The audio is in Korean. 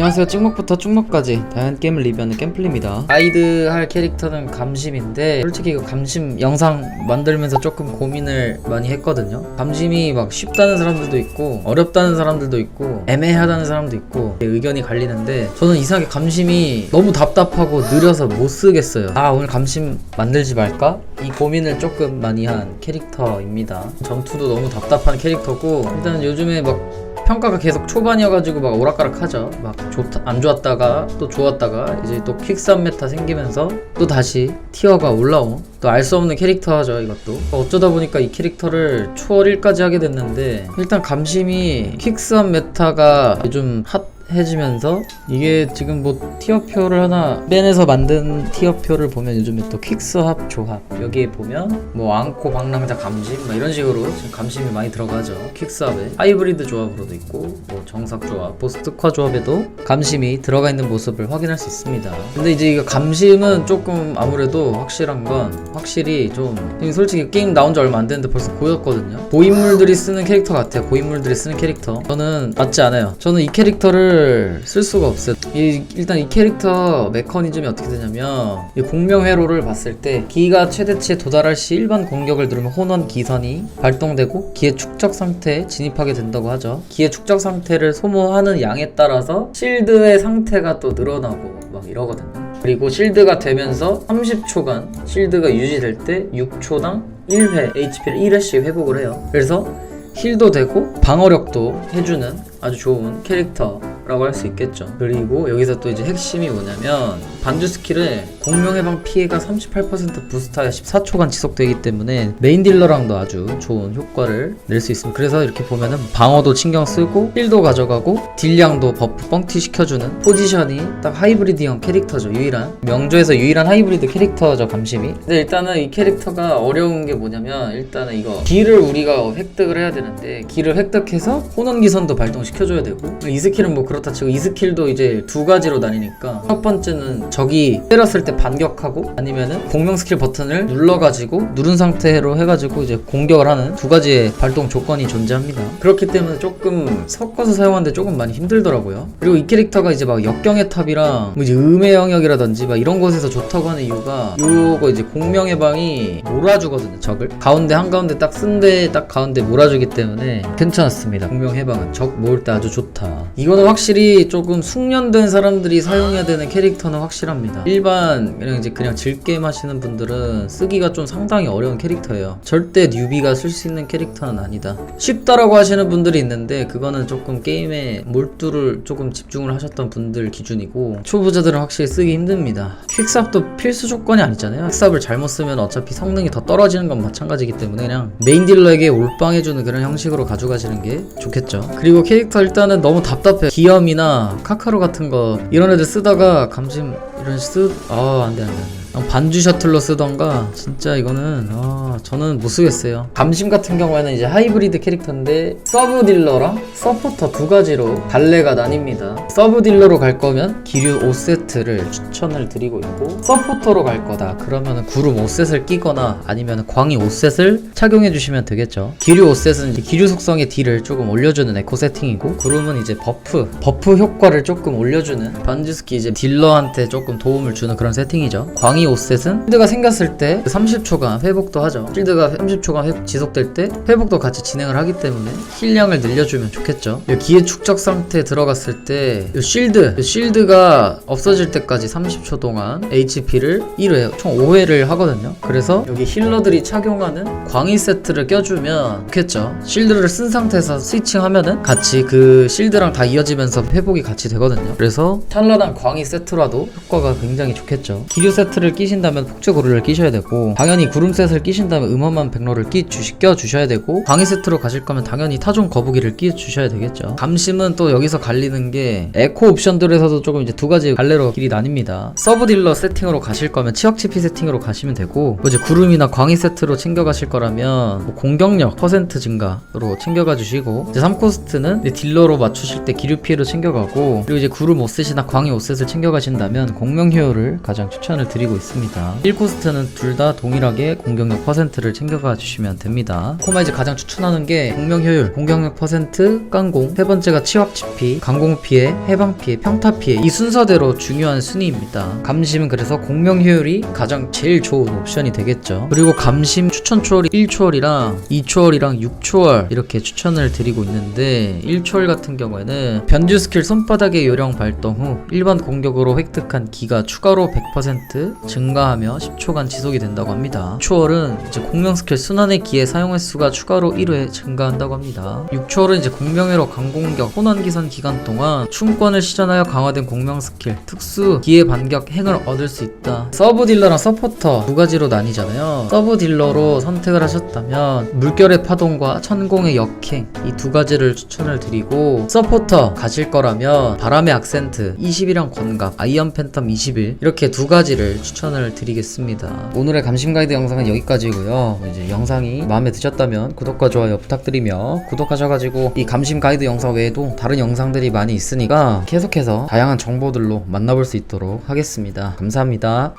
안녕하세요. 찍먹부터 쭉먹까지. 다양한 게임을 리뷰하는 겜플입니다. 가이드 할 캐릭터는 감심인데 솔직히 이거 감심 영상 만들면서 조금 고민을 많이 했거든요. 감심이 막 쉽다는 사람들도 있고 어렵다는 사람들도 있고 애매하다는 사람도 있고 의견이 갈리는데 저는 이상하게 감심이 너무 답답하고 느려서 못 쓰겠어요. 아 오늘 감심 만들지 말까? 이 고민을 조금 많이 한 캐릭터입니다. 전투도 너무 답답한 캐릭터고 일단 요즘에 막 평가가 계속 초반이어가지고 막 오락가락하죠. 막 안 좋았다가 또 좋았다가 이제 또 퀵삼 메타 생기면서 또 다시 티어가 올라온 또 알 수 없는 캐릭터죠 이것도. 어쩌다 보니까 이 캐릭터를 초월 1까지 하게 됐는데 일단 감심이 퀵삼 메타가 요즘 핫 해지면서 이게 지금 뭐 티어표를 하나 빼내서 만든 티어표를 보면 요즘에 또 퀵스합 조합 여기에 보면 뭐 앙코 방랑자 감심 막 이런 식으로 지금 감심이 많이 들어가죠. 퀵스합에. 하이브리드 조합으로도 있고 뭐 정석 조합 보스특화 조합에도 감심이 들어가 있는 모습을 확인할 수 있습니다. 근데 이제 이거 감심은 조금 아무래도 확실한 건 확실히 좀 솔직히 게임 나온 지 얼마 안 됐는데 벌써 보였거든요. 고인물들이 쓰는 캐릭터 같아요. 고인물들이 쓰는 캐릭터. 저는 맞지 않아요. 저는 이 캐릭터를 쓸 수가 없어요. 이, 일단 이 캐릭터 메커니즘이 어떻게 되냐면 이 공명 회로를 봤을 때 기가 최대치에 도달할 시 일반 공격을 누르면 혼원 기선이 발동되고 기의 축적 상태에 진입하게 된다고 하죠. 기의 축적 상태를 소모하는 양에 따라서 실드의 상태가 또 늘어나고 막 이러거든요. 그리고 실드가 되면서 30초간 실드가 유지될 때 6초당 1회 HP를 1회씩 회복을 해요. 그래서 힐도 되고 방어력도 해주는 아주 좋은 캐릭터 라고 할 수 있겠죠. 그리고 여기서 또 이제 핵심이 뭐냐면 반주 스킬에 공명 해방 피해가 38% 부스트하여 14초간 지속되기 때문에 메인 딜러랑도 아주 좋은 효과를 낼 수 있습니다. 그래서 이렇게 보면은 방어도 신경 쓰고 힐도 가져가고 딜량도 버프 뻥튀 시켜주는 포지션이 딱 하이브리드형 캐릭터죠. 유일한 명조에서 유일한 하이브리드 캐릭터죠 감심이. 근데 일단은 이 캐릭터가 어려운 게 뭐냐면 일단은 이거 기를 우리가 획득을 해야 되는데 기를 획득해서 혼원 기선도 발동 시켜줘야 되고 이 스킬은 뭐 그 렇다 치고 이 스킬도 이제 두 가지로 나뉘니까 첫 번째는 적이 때렸을 때 반격하고 아니면은 공명 스킬 버튼을 눌러가지고 누른 상태로 해가지고 이제 공격을 하는 두 가지의 발동 조건이 존재합니다. 그렇기 때문에 조금 섞어서 사용하는데 조금 많이 힘들더라고요. 그리고 이 캐릭터가 이제 막 역경의 탑이랑 뭐 이제 음의 영역이라든지 막 이런 곳에서 좋다고 하는 이유가 요거 이제 공명의 방이 몰아주거든요 적을. 가운데 한가운데 딱 쓴데 딱 가운데 몰아주기 때문에 괜찮았습니다. 공명 해방은 적 모을 때 아주 좋다. 이거는 확실히 조금 숙련된 사람들이 사용해야 되는 캐릭터는 확실합니다. 일반 그냥 이제 그냥 질게임 하시는 분들은 쓰기가 좀 상당히 어려운 캐릭터예요. 절대 뉴비가 쓸 수 있는 캐릭터는 아니다. 쉽다라고 하시는 분들이 있는데 그거는 조금 게임에 몰두를 조금 집중을 하셨던 분들 기준이고 초보자들은 확실히 쓰기 힘듭니다. 퀵삽도 필수 조건이 아니잖아요. 퀵삽을 잘못 쓰면 어차피 성능이 더 떨어지는 건 마찬가지이기 때문에 그냥 메인 딜러에게 올빵해주는 그런 형식으로 가져가시는 게 좋겠죠. 그리고 캐릭터 일단은 너무 답답해. 기 염이나 카카로 같은 거 이런 애들 쓰다가 감심 이런 쓰, 아 안돼 안돼 안돼. 반주 셔틀로 쓰던가 진짜 이거는 아 저는 못 쓰겠어요. 감심 같은 경우에는 이제 하이브리드 캐릭터인데 서브 딜러랑 서포터 두 가지로 갈래가 나뉩니다. 서브 딜러로 갈 거면 기류 5세트를 추천을 드리고 있고 서포터로 갈 거다 그러면은 구름 5셋을 끼거나 아니면 광희 5셋을 착용해 주시면 되겠죠. 기류 5셋은 이제 기류 속성의 딜을 조금 올려주는 에코 세팅이고 구름은 이제 버프 버프 효과를 조금 올려주는 반주스키 이제 딜러한테 조금 도움을 주는 그런 세팅이죠. 광희 5셋은 실드가 생겼을 때 30초간 회복도 하죠. 실드가 30초간 회- 지속될 때 회복도 같이 진행을 하기 때문에 힐량을 늘려주면 좋겠죠. 이 기의 축적 상태에 들어갔을 때 이 실드, 이 실드가 없어질 때까지 30초 동안 HP를 1회, 총 5회를 하거든요. 그래서 여기 힐러들이 착용하는 광희 세트를 껴주면 좋겠죠. 실드를 쓴 상태에서 스위칭하면은 같이 그 실드랑 다 이어지면서 회복이 같이 되거든요. 그래서 찬란한 광희 세트라도 효과가 굉장히 좋겠죠. 기류 세트를 끼신다면 폭주 고르를 끼셔야 되고 당연히 구름 셋을 끼신다면 음험한 백로를 끼 주시, 껴 주셔야 되고 광희 세트로 가실 거면 당연히 타종 거북이를 끼 주셔야 되겠죠. 감심은 또 여기서 갈리는 게 에코 옵션들에서도 조금 이제 두 가지 갈래로 길이 나뉩니다. 서브 딜러 세팅으로 가실 거면 치역 치피 세팅으로 가시면 되고 뭐 이제 구름이나 광희 세트로 챙겨 가실 거라면 뭐 공격력 퍼센트 증가로 챙겨가 주시고 이제 3코스트는 이제 딜러로 맞추실 때 기류 피해로 챙겨가고 그리고 이제 구름 5셋이나 광희 5셋을 챙겨 가신다면 공명 효율을 가장 추천을 드리고 있습니다. 1코스트는 둘 다 동일하게 공격력 퍼센트를 챙겨가 주시면 됩니다. 코마이즈 가장 추천하는 게 공명 효율, 공격력 퍼센트, 깡공. 세 번째가 치확 치피, 강공 피해, 해방 피해, 평타 피해. 이 순서대로 중요한 순위입니다. 감심은 그래서 공명 효율이 가장 제일 좋은 옵션이 되겠죠. 그리고 감심 추천 초월이 1초월이랑 2초월이랑 6초월 이렇게 추천을 드리고 있는데 1초월 같은 경우에는 변주 스킬 손바닥의 요령 발동 후 일반 공격으로 획득한 기가 추가로 100% 증가하며 10초간 지속이 된다고 합니다. 6초월은 이제 공명 스킬 순환의 기의 사용 횟수가 추가로 1회 증가한다고 합니다. 6초월은 이제 공명회로 강공격 혼원 기선 기간 동안 충권을 시전하여 강화된 공명 스킬 특수 기의 반격 행을 얻을 수 있다. 서브 딜러랑 서포터 두 가지로 나뉘잖아요. 서브 딜러로 선택을 하셨다면 물결의 파동과 천공의 역행 이 두 가지를 추천을 드리고 서포터 가실 거라면 바람의 악센트 20이랑 권갑 아이언 팬텀 21 이렇게 두 가지를 추천을 드리겠습니다. 오늘의 감심 가이드 영상은 여기까지고요. 이제 영상이 마음에 드셨다면 구독과 좋아요 부탁드리며 구독하셔가지고 이 감심 가이드 영상 외에도 다른 영상들이 많이 있으니까 계속해서 다양한 정보들로 만나볼 수 있도록 하겠습니다. 감사합니다